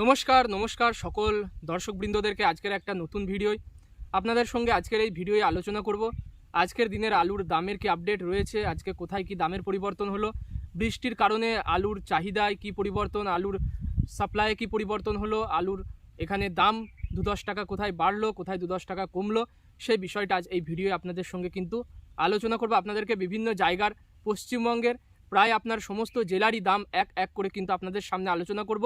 নমস্কার নমস্কার সকল দর্শকবৃন্দদেরকে আজকের একটা নতুন ভিডিও আপনাদের সঙ্গে আজকের এই ভিডিওয়ে আলোচনা করব। আজকের দিনের আলুর দামের কি আপডেট রয়েছে? আজকে কোথায় কি দামের পরিবর্তন হলো? বৃষ্টির কারণে আলুর চাহিদায় কি পরিবর্তন? আলুর সাপ্লাইয়ে কি পরিবর্তন হলো? আলুর এখানে দাম দু দশ টাকা কোথায় বাড়লো? কোথায় দু দশ টাকা কমলো? সেই বিষয়টা আজ এই ভিডিওয়ে আপনাদের সঙ্গে কিন্তু আলোচনা করব। আপনাদেরকে বিভিন্ন জায়গার, পশ্চিমবঙ্গের, প্রায় আপনার সমস্ত জেলারই দাম এক এক করে কিন্তু আপনাদের সামনে আলোচনা করব।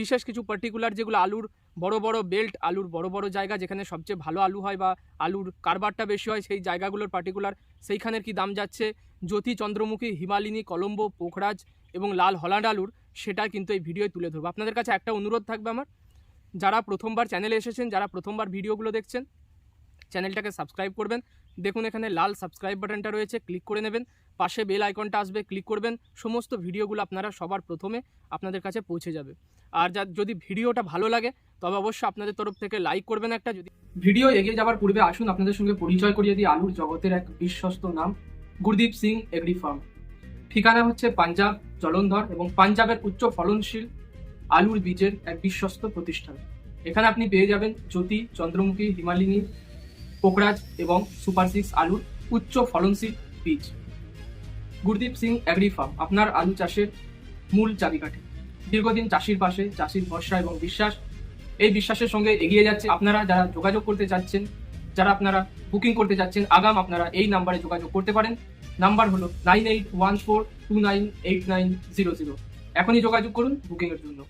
বিশেষ কিছু পার্টিকুলার যেগুলো আলুর বড় বড় বেল্ট আলুর বড় বড় জায়গা যেখানে সবচেয়ে ভালো আলু হয় বা আলুর কারবারটা বেশি হয়, সেই জায়গাগুলোর পার্টিকুলার সেইখানের কি দাম যাচ্ছে? জ্যোতি চন্দ্রমুখী, হিমালিনী, কলম্বো, পোখরাজ এবং লাল হল্যান্ড আলুর সেটা কিন্তু এই ভিডিওয় তুলে ধরবো। আপনাদের কাছে একটা অনুরোধ থাকবে আমার, যারা প্রথমবার চ্যানেলে এসেছেন, যারা প্রথমবার ভিডিওগুলো দেখছেন চ্যানেলটাকে সাবস্ক্রাইব করবেন। দেখুন এখানে লাল সাবস্ক্রাইব বাটনটা রয়েছে ক্লিক করে নেবেন। পাশে বেল আইকনটা আসবে ক্লিক করবেন, সমস্ত ভিডিওগুলো আপনারা সবার প্রথমে আপনাদের কাছে পৌঁছে যাবে। আর যা, যদি ভিডিওটা ভালো লাগে, তবে অবশ্যই আপনাদের তরফ থেকে লাইক করবেন একটা, যদি ভিডিও এগিয়ে যাওয়ার পূর্বে আসুন আপনাদের সঙ্গে পরিচয় করিয়ে দিই আলুর জগতের এক বিশ্বস্ত নাম, গুরদীপ সিং এগ্রি ফার্ম ঠিকানা হচ্ছে পাঞ্জাব, জলন্ধর এবং পাঞ্জাবের উচ্চ ফলনশীল আলুর বীজের এক বিশ্বস্ত প্রতিষ্ঠান। এখানে আপনি পেয়ে যাবেন জ্যোতি, চন্দ্রমুখী, হিমালিনী, পোকরাজ এবং সুপার সিক্স আলুর উচ্চ ফলনশীল বীজ। গুরদীপ সিং অ্যাগ্রি ফার্ম আপনার আলু চাষের মূল চাবিকাঠি। দীর্ঘদিন চাষির পাশে, চাষির ভরসা এবং বিশ্বাস, এই বিশ্বাসের সঙ্গে এগিয়ে যাচ্ছে আপনারা যারা যোগাযোগ করতে চাচ্ছেন, যারা আপনারা বুকিং করতে চাচ্ছেন, আগাম আপনারা এই নাম্বারে যোগাযোগ করতে পারেন। নাম্বার হলো nine eight one four two nine eight nine zero zero এখনই যোগাযোগ করুন বুকিংয়ের জন্য।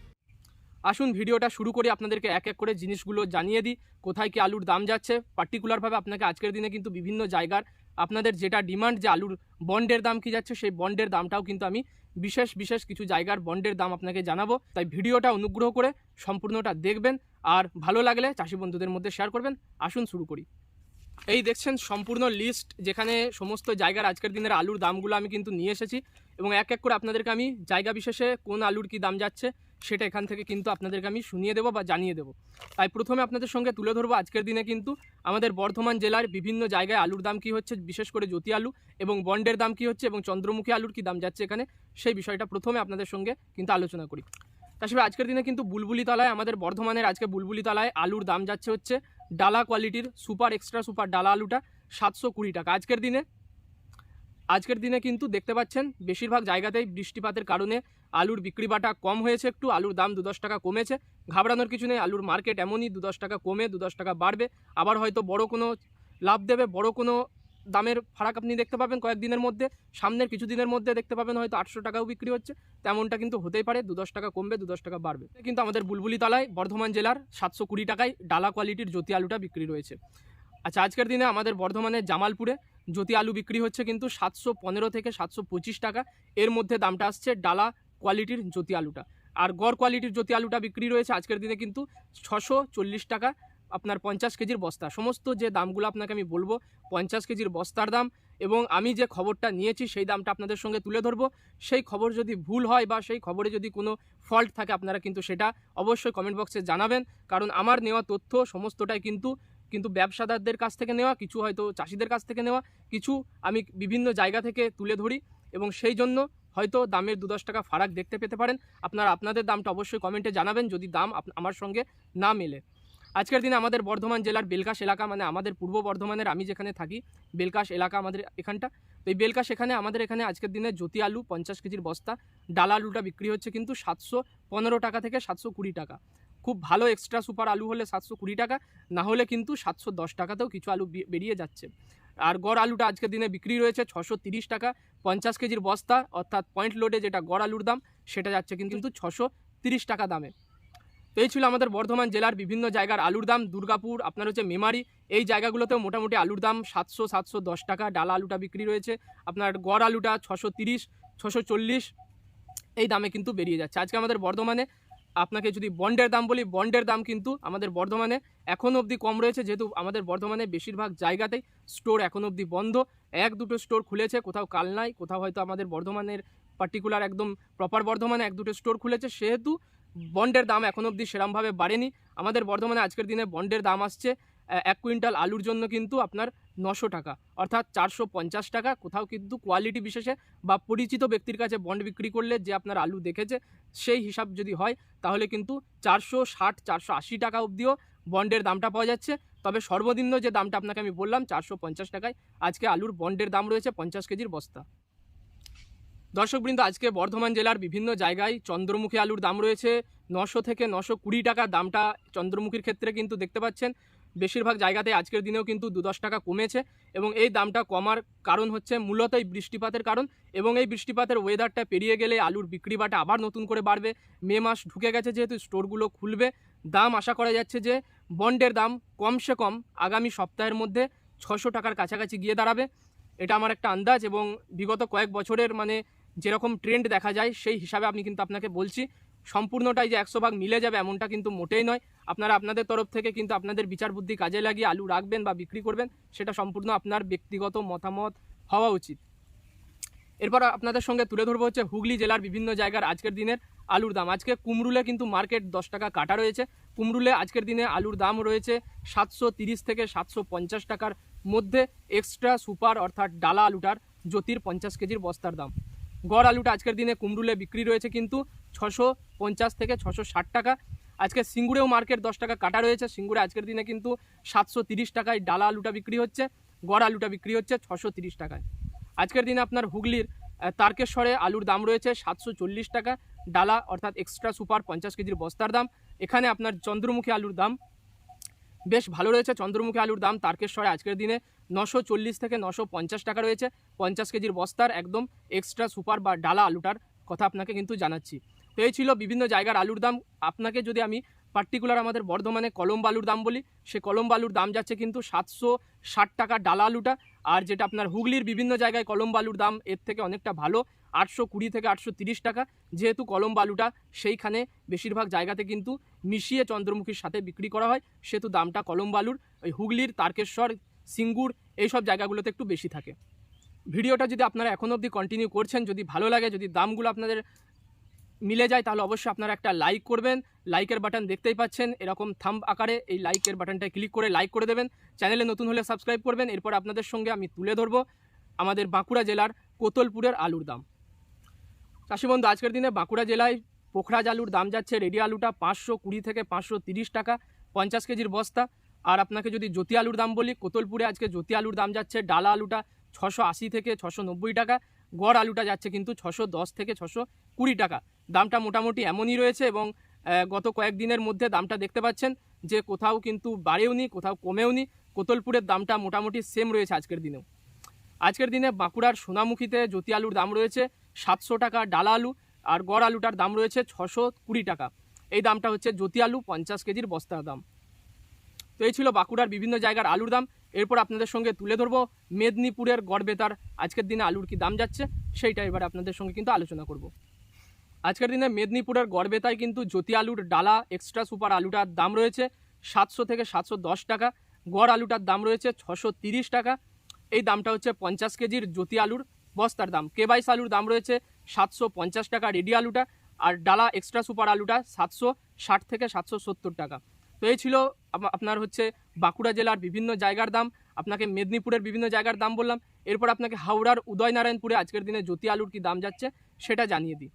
আসুন ভিডিওটা শুরু করে আপনাদেরকে এক এক করে জিনিসগুলো জানিয়ে দিই। কোথায় কি আলুর দাম যাচ্ছে? পার্টিকুলারভাবে আপনাকে আজকের দিনে কিন্তু বিভিন্ন জায়গার আপনাদের যেটা ডিমান্ড যে আলুর বন্ডের দাম কি যাচ্ছে, সেই বন্ডের দামটাও কিন্তু আমি বিশেষ বিশেষ কিছু জায়গার বন্ডের দাম আপনাকে জানাব। তাই ভিডিওটা অনুগ্রহ করে সম্পূর্ণটা দেখবেন আর ভালো লাগলে চাষি বন্ধুদের মধ্যে শেয়ার করবেন। আসুন শুরু করি। এই দেখছেন সম্পূর্ণ লিস্ট যেখানে সমস্ত জায়গার আজকের দিনের আলুর দামগুলো আমি কিন্তু নিয়ে এসেছি এবং এক এক করে আপনাদেরকে আমি জায়গা বিশেষে কোন আলুর কি দাম যাচ্ছে সেটা এখান থেকে কিন্তু আপনাদেরকে আমি শুনিয়ে দেবো বা জানিয়ে দেবো। তাই প্রথমে আপনাদের সঙ্গে তুলে ধরবো আজকের দিনে কিন্তু আমাদের বর্ধমান জেলার বিভিন্ন জায়গায় আলুর দাম কি হচ্ছে, বিশেষ করে জ্যোতি আলু এবং বন্ডের দাম কি হচ্ছে এবং চন্দ্রমুখী আলুর কি দাম যাচ্ছে এখানে, সেই বিষয়টা প্রথমে আপনাদের সঙ্গে কিন্তু আলোচনা করি। তাছাড়া আজকের দিনে কিন্তু বুলবুলি তলায় আমাদের বর্ধমানের আজকে বুলবুলি তলায় আলুর দাম যাচ্ছে হচ্ছে ডালা কোয়ালিটির সুপার এক্সট্রা সুপার ডালা আলুটা সাতশো কুড়ি টাকা। আজকের দিনে আজকের দিনে কিন্তু দেখতে পাচ্ছেন, বেশিরভাগ জায়গাতেই বৃষ্টিপাতের কারণে আলুর বিক্রি বাটা কম হয়েছে একটু, আলুর দাম দু দশ টাকা কমেছে। ঘাবড়ানোর কিছু নেই, আলুর মার্কেট এমনই দু দশ টাকা কমে, দু দশ টাকা বাড়বে। আবার হয়তো বড় কোনো লাভ দেবে, বড় কোনো দামের ফারাক আপনি দেখতে পাবেন কয়েকদিনের মধ্যে। সামনের কিছু দিনের মধ্যে দেখতে পাবেন হয়তো আটশো টাকাও বিক্রি হচ্ছে, তেমনটা কিন্তু হতেই পারে, দু দশ টাকা কমবে, দু দশ টাকা বাড়বে। কিন্তু আমাদের বুলবুলি তলায় বর্ধমান জেলার সাতশো কুড়ি টাকায় ডালা কোয়ালিটির জ্যোতি আলুটা বিক্রি রয়েছে। আচ্ছা আজকের দিনে আমাদের বর্ধমানের জামালপুরে জ্যোতি আলু বিক্রি হচ্ছে কিন্তু সাতশো পনেরো থেকে সাতশো পঁচিশ টাকা। এর মধ্যে দামটা আসছে ডালা কোয়ালিটির জ্যোতি আলুটা। আর গড় কোয়ালিটির জ্যোতি আলুটা বিক্রি রয়েছে আজকের দিনে কিন্তু ছশো চল্লিশ টাকা আপনার পঞ্চাশ কেজির বস্তা। সমস্ত যে দামগুলো আপনাকে আমি বলব, পঞ্চাশ কেজির বস্তার দাম এবং আমি যে খবরটা নিয়েছি সেই দামটা আপনাদের সঙ্গে তুলে ধরবো। সেই খবর যদি ভুল হয় বা সেই খবরে যদি কোনো ফল্ট থাকে আপনারা কিন্তু সেটা অবশ্যই কমেন্ট বক্সে জানাবেন। কারণ আমার নেওয়া তথ্য সমস্তটাই কিন্তু কিন্তু ব্যবসাদারদের কাছ থেকে নেওয়া, কিছু হয়তো চাষিদের কাছ থেকে নেওয়া, কিছু আমি বিভিন্ন জায়গা থেকে তুলে ধরি এবং সেই জন্য হয়তো দামের দু দশ টাকা ফারাক দেখতে পেতে পারেন। আপনারা আপনাদের দামটা অবশ্যই কমেন্টে জানাবেন যদি দাম আমার সঙ্গে না মেলে। আজকের দিনে আমাদের বর্ধমান জেলার বেলকাশ এলাকা মানে আমাদের পূর্ব বর্ধমানের আমি যেখানে থাকি, বেলকাশ এলাকা আমাদের এখানটা। তো এই বেলকাশ এখানে, আমাদের এখানে আজকের দিনে জ্যোতি আলু পঞ্চাশ কেজির বস্তা, ডালা আলুটা বিক্রি হচ্ছে কিন্তু সাতশো পনেরো টাকা থেকে সাতশো কুড়ি টাকা। খুব ভালো এক্সট্রা সুপার আলু হলে সাতশো কুড়ি টাকা না হলে কিন্তু সাতশো দশ টাকাতেও কিছু আলু বেরিয়ে যাচ্ছে। আর গড় আলুটা আজকের দিনে বিক্রি রয়েছে ছশো তিরিশ টাকা পঞ্চাশ কেজির বস্তা অর্থাৎ পয়েন্ট লোডে যেটা গড় আলুর দাম সেটা যাচ্ছে কিন্তু ছশো তিরিশ টাকা দামে। তো এই ছিল আমাদের বর্ধমান জেলার বিভিন্ন জায়গার আলুর দাম দুর্গাপুর আপনার হচ্ছে মেমারি এই জায়গাগুলোতেও মোটামুটি আলুর দাম সাতশো সাতশো দশ টাকা ডালা আলুটা বিক্রি রয়েছে। আপনার গড় আলুটা ছশো তিরিশ ছশো চল্লিশ এই দামে কিন্তু বেরিয়ে যাচ্ছে। আজকে আমাদের বর্ধমানে আপনাকে যদি বন্ডের দাম বলি, বন্ডের দাম কিন্তু আমাদের বর্ধমানে এখন অবধি কম রয়েছে। যেহেতু আমাদের বর্ধমানে বেশিরভাগ জায়গাতেই স্টোর এখন অবধি বন্ধ। এক, দুটো স্টোর খুলেছে, কোথাও কাল নাই, কোথাও হয়তো আমাদের বর্ধমানের পার্টিকুলার একদম প্রপার বর্ধমানে এক, দুটো স্টোর খুলেছে। সেহেতু বন্ডের দাম এখন অবধি সেরমভাবে বাড়েনি। আমাদের বর্ধমানে আজকের দিনে বন্ডের দাম আসছে এক কুইন্টাল আলুর জন্য কিন্তু আপনার নশো টাকা। অর্থাৎ চারশো পঞ্চাশ টাকা। কোথাও কিন্তু কোয়ালিটি বিশেষে বা পরিচিত ব্যক্তির কাছে বন্ড বিক্রি করলে যে আপনার আলু দেখেছে, সেই হিসাব যদি হয়, তাহলে কিন্তু চারশো ষাট, চারশো আশি টাকা অবধিও বন্ডের দামটা পাওয়া যাচ্ছে। তবে সর্বনিম্ন যে দামটা আপনাকে আমি বললাম, চারশো পঞ্চাশ টাকায় আজকে আলুর বন্ডের দাম রয়েছে পঞ্চাশ কেজির বস্তা। দর্শকবৃন্দ, আজকে বর্ধমান জেলার বিভিন্ন জায়গায় চন্দ্রমুখী আলুর দাম রয়েছে নশো থেকে নশো কুড়ি টাকা। দামটা চন্দ্রমুখীর ক্ষেত্রে কিন্তু দেখতে পাচ্ছেন। বেশিরভাগ জায়গাতে আজকের দিনেও কিন্তু দু দশ টাকা কমেছে এবং এই দামটা কমার কারণ হচ্ছে মূলত এই বৃষ্টিপাতের কারণ এবং এই বৃষ্টিপাতের ওয়েদারটা পেরিয়ে গেলে আলুর বিক্রি বাটা আবার নতুন করে বাড়বে। মে মাস ঢুকে গেছে যেহেতু স্টোরগুলো খুলবে। দাম আশা করা যাচ্ছে যে বন্ডের দাম কমসে কম আগামী সপ্তাহের মধ্যে ছশো টাকার কাছাকাছি গিয়ে দাঁড়াবে। এটা আমার একটা আন্দাজ এবং বিগত কয়েক বছরের মানে যেরকম ট্রেন্ড দেখা যায় সেই হিসাবে আমি কিন্তু আপনাকে বলছি। সম্পূর্ণটাই যে একশো ভাগ মিলে যাবে এমনটা কিন্তু মোটেই নয়। আপনারা আপনাদের তরফ থেকে কিন্তু আপনাদের বিচার বুদ্ধি কাজে লাগিয়ে আলু রাখবেন বা বিক্রি করবেন, সেটা সম্পূর্ণ আপনার ব্যক্তিগত মতামত হওয়া উচিত। এরপর আপনাদের সঙ্গে তুলে ধরবো হচ্ছে হুগলি জেলার বিভিন্ন জায়গার আজকের দিনের আলুর দাম। আজকে কুমরুলে কিন্তু মার্কেট দশ টাকা কাটা রয়েছে। কুমরুলে আজকের দিনে আলুর দাম রয়েছে সাতশো থেকে সাতশো পঞ্চাশ টাকার মধ্যে এক্সট্রা সুপার অর্থাৎ ডালা আলুটার জ্যোতির পঞ্চাশ কেজির বস্তার দাম। গড় আলুটা আজকের দিনে কুমরুলে বিক্রি রয়েছে কিন্তু ছশো পঞ্চাশ থেকে ছশো ষাট টাকা। আজকে সিঙ্গুরেও মার্কেট দশ টাকা কাটা রয়েছে। সিঙ্গুরে আজকের দিনে কিন্তু সাতশো টাকায় ডালা আলুটা বিক্রি হচ্ছে, গড় আলুটা বিক্রি হচ্ছে ছশো টাকায়। আজকের দিনে আপনার হুগলির তারকেশ্বরে আলুর দাম রয়েছে সাতশো চল্লিশ টাকা, ডালা অর্থাৎ এক্সট্রা সুপার পঞ্চাশ কেজির বস্তার দাম। এখানে আপনার চন্দ্রমুখী আলুর দাম বেশ ভালো রয়েছে। চন্দ্রমুখী আলুর দাম তারকেশ্বরে আজকের দিনে নশো থেকে নশো টাকা রয়েছে। পঞ্চাশ কেজির বস্তার একদম এক্সট্রা সুপার বা ডালা আলুটার কথা আপনাকে কিন্তু জানাচ্ছি। তো এই ছিল বিভিন্ন জায়গার আলুর দাম। আপনাকে যদি আমি পার্টিকুলার আমাদের বর্ধমানে কলম বালুর দাম বলি, সে কলম বালুর দাম যাচ্ছে কিন্তু সাতশো ষাট টাকা ডালা আলুটা। আর যেটা আপনার হুগলির বিভিন্ন জায়গায় কলম বালুর দাম এর থেকে অনেকটা ভালো, আটশো কুড়ি থেকে আটশো তিরিশ টাকা। যেহেতু কলম বালুটা সেইখানে বেশিরভাগ জায়গাতে কিন্তু মিশিয়ে চন্দ্রমুখীর সাথে বিক্রি করা হয়, সেহেতু দামটা কলম বালুর ওই হুগলির, তারকেশ্বর, সিঙ্গুর এইসব জায়গাগুলোতে একটু বেশি থাকে। ভিডিওটা যদি আপনারা এখন অবধি কন্টিনিউ করছেন, যদি ভালো লাগে, যদি দামগুলো আপনাদের মিলে যায়, তাহলে অবশ্যই আপনারা একটা লাইক করবেন। লাইকের বাটন দেখতেই পাচ্ছেন, এরকম থাম্ব আকারে এই লাইকের বাটনটা ক্লিক করে লাইক করে দেবেন। চ্যানেলে নতুন হলে সাবস্ক্রাইব করবেন, এরপর আপনাদের সঙ্গে আমি তুলে ধরবো আমাদের বাঁকুড়া জেলার কোতলপুরের আলুর দাম। চাষি বন্ধু, আজকের দিনে বাঁকুড়া জেলায় পোখরাজ আলুর দাম যাচ্ছে, রেডি আলুটা পাঁচশো কুড়ি থেকে পাঁচশো তিরিশ টাকা, পঞ্চাশ কেজির বস্তা। আর আপনাকে যদি জ্যোতি আলুর দাম বলি, কোতলপুরে আজকে জ্যোতি আলুর দাম যাচ্ছে, ডালা আলুটা ছশো আশি থেকে ছশো নব্বই টাকা গড় আলুটা যাচ্ছে কিন্তু ছশো দশ থেকে ছশো কুড়ি টাকা। দামটা মোটামুটি এমনই রয়েছে এবং গত কয়েকদিনের মধ্যে দামটা দেখতে পাচ্ছেন যে কোথাও কিন্তু বাড়েও নি, কোথাও কমেও নি, কোতলপুরের দামটা মোটামুটি সেম রয়েছে আজকের দিনেও। আজকের দিনে বাঁকুড়ার সোনামুখীতে জ্যোতি আলুর দাম রয়েছে সাতশো টাকা ডালা আলু আর গড় আলুটার দাম রয়েছে ছশো কুড়ি টাকা। এই দামটা হচ্ছে জ্যোতি আলু পঞ্চাশ কেজির বস্তার দাম। তো এই ছিল বাঁকুড়ার বিভিন্ন জায়গার আলুর দাম। এরপর আপনাদের সঙ্গে তুলে ধরবো মেদিনীপুরের গড়বেতার। আজকের দিনে আলুর কি দাম যাচ্ছে সেইটা এবার আপনাদের সঙ্গে কিন্তু আলোচনা করব। আজকের দিনে মেদিনীপুরের গড়বেতায় কিন্তু জ্যোতি আলুর ডালা এক্সট্রা সুপার আলুটার দাম রয়েছে সাতশো থেকে সাতশো দশ টাকা, গড় আলুটার দাম রয়েছে ছশো তিরিশ টাকা। এই দামটা হচ্ছে পঞ্চাশ কেজির জ্যোতি আলুর বস্তার দাম। কেবাইশ আলুর দাম রয়েছে সাতশো পঞ্চাশ টাকা রেডি আলুটা, আর ডালা এক্সট্রা সুপার আলুটা সাতশো ষাট থেকে সাতশো সত্তর টাকা। তো এই ছিল আপনার হচ্ছে বাঁকুড়া জেলার বিভিন্ন জায়গার দাম। আপনাকে মেদিনীপুরের বিভিন্ন জায়গার দাম বললাম। এরপর আপনাকে হাওড়ার উদয়নারায়ণপুরে আজকের দিনে জ্যোতি আলুর কি দাম যাচ্ছে সেটা জানিয়ে দিই।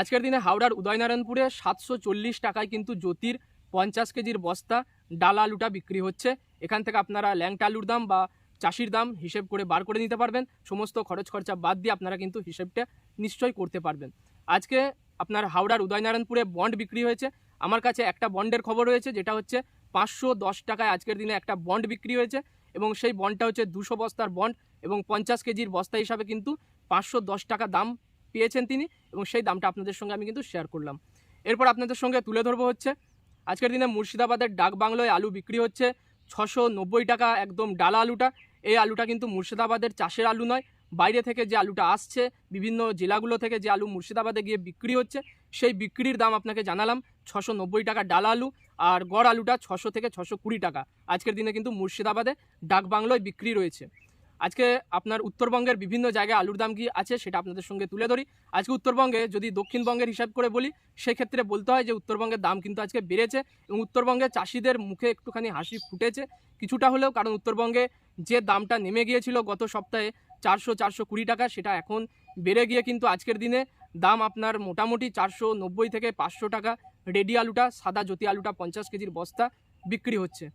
আজকের দিনে হাওড়ার উদয়নারায়ণপুরে সাতশো চল্লিশ টাকায় কিন্তু জ্যোতির পঞ্চাশ কেজির বস্তা ডাল আলুটা বিক্রি হচ্ছে। এখান থেকে আপনারা ল্যাংটা আলুর দাম বা চাষির দাম হিসেব করে বার করে নিতে পারবেন। সমস্ত খরচ খরচা বাদ দিয়ে আপনারা কিন্তু হিসেবটা নিশ্চয়ই করতে পারবেন। আজকে আপনার হাওড়ার উদয়নারায়ণপুরে বন্ড বিক্রি হয়েছে। আমার কাছে একটা বন্ডের খবর রয়েছে, যেটা হচ্ছে পাঁচশো দশ টাকায় আজকের দিনে একটা বন্ড বিক্রি হয়েছে এবং সেই বন্ডটা হচ্ছে দুশো বস্তার বন্ড এবং পঞ্চাশ কেজির বস্তা হিসাবে কিন্তু পাঁচশো দশ টাকা দাম পেয়েছেন তিনি এবং সেই দামটা আপনাদের সঙ্গে আমি কিন্তু শেয়ার করলাম। এরপর আপনাদের সঙ্গে তুলে ধরবো হচ্ছে, আজকের দিনে মুর্শিদাবাদের ডাক বাংলোয় আলু বিক্রি হচ্ছে ছশো টাকা একদম ডালা আলুটা। এই আলুটা কিন্তু মুর্শিদাবাদের চাষের আলু নয়, বাইরে থেকে যে আলুটা আসছে, বিভিন্ন জেলাগুলো থেকে যে আলু মুর্শিদাবাদে গিয়ে বিক্রি হচ্ছে সেই বিক্রির দাম আপনাকে জানালাম, ছশো নব্বই টাকা ডাল আলু আর গড় আলুটা ছশো থেকে ছশো কুড়ি টাকা। আজকের দিনে কিন্তু মুর্শিদাবাদে ডাক বাংলোয় বিক্রি রয়েছে। আজকে আপনার উত্তরবঙ্গের বিভিন্ন জায়গায় আলুর দাম কি আছে সেটা আপনাদের সঙ্গে তুলে ধরি। আজকে উত্তরবঙ্গে যদি দক্ষিণবঙ্গের হিসাব করে বলি, সেক্ষেত্রে বলতে হয় যে উত্তরবঙ্গের দাম কিন্তু আজকে বেড়েছে এবং উত্তরবঙ্গের চাষিদের মুখে একটুখানি হাসি ফুটেছে। কিছুটা হলেও কারণ উত্তরবঙ্গে যে দামটা নেমে গিয়েছিল গত সপ্তাহে চারশো চারশো কুড়ি টাকা, সেটা এখন বেড়ে গিয়ে কিন্তু আজকের দিনে দাম আপনার মোটামুটি চারশো নব্বই থেকে পাঁচশো টাকা। রেডি আলুটা, সাদা জ্যোতি আলুটা পঞ্চাশ কেজির বস্তা বিক্রি হচ্ছে।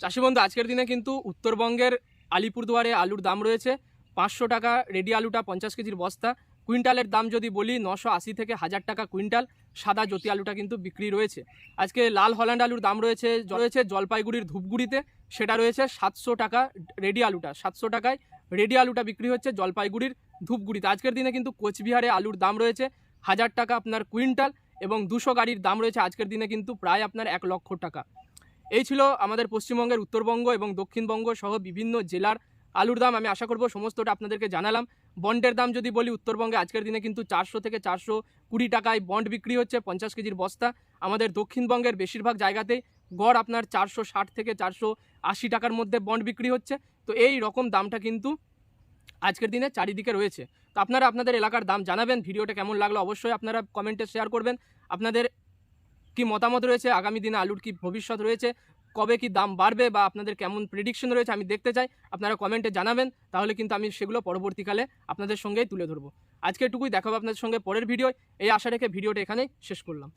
চাষি বন্ধু, আজকের দিনে কিন্তু উত্তরবঙ্গের আলিপুরদুয়ারে আলুর দাম রয়েছে পাঁচশো টাকা, রেডি আলুটা পঞ্চাশ কেজির বস্তা। কুইন্টালের দাম যদি বলি নশো আশি থেকে হাজার টাকা কুইন্টাল, সাদা জ্যোতি আলুটা কিন্তু বিক্রি রয়েছে। আজকে লাল হল্যান্ড আলুর দাম রয়েছে রয়েছে জলপাইগুড়ির ধূপগুড়িতে, সেটা রয়েছে সাতশো টাকা রেডি আলুটা। সাতশো টাকায় রেডি আলুটা বিক্রি হচ্ছে জলপাইগুড়ির ধূপগুড়িতে। আজকের দিনে কিন্তু কোচবিহারে আলুর দাম রয়েছে হাজার টাকা আপনার কুইন্টাল এবং দুশো গাড়ির দাম রয়েছে আজকের দিনে কিন্তু প্রায় আপনার এক লক্ষ টাকা। এই ছিল আমাদের পশ্চিমবঙ্গের উত্তরবঙ্গ এবং দক্ষিণবঙ্গ সহ বিভিন্ন জেলার আলুর দাম। আমি আশা করব সমস্তটা আপনাদেরকে জানালাম। বন্ডের দাম যদি বলি, উত্তরবঙ্গে আজকের দিনে কিন্তু চারশো থেকে চারশো কুড়ি টাকায় বন্ড বিক্রি হচ্ছে পঞ্চাশ কেজির বস্তা। আমাদের দক্ষিণবঙ্গের বেশিরভাগ জায়গাতেই গড় আপনার চারশো ষাট থেকে চারশো আশি টাকার মধ্যে বন্ড বিক্রি হচ্ছে। তো এই রকম দামটা কিন্তু আজকের দিনে চারিদিকে রয়েছে। তো আপনারা আপনাদের এলাকার দাম জানাবেন, ভিডিওটা কেমন লাগল অবশ্যই আপনারা কমেন্টে শেয়ার করবেন। আপনাদের কি মতামত রয়েছে, আগামী দিনে আলুর কি ভবিষ্যৎ রয়েছে, কবে কি দাম বাড়বে বা আপনাদের কেমন প্রেডিকশন রয়েছে আমি দেখতে চাই, আপনারা কমেন্টে জানাবেন, তাহলে কিন্তু আমি সেগুলো পরবর্তীকালে আপনাদের সঙ্গেই তুলে ধরবো। আজকে এটুকুই, দেখাবো আপনাদের সঙ্গে পরের ভিডিও এই আশা রেখে ভিডিওটা এখানেই শেষ করলাম।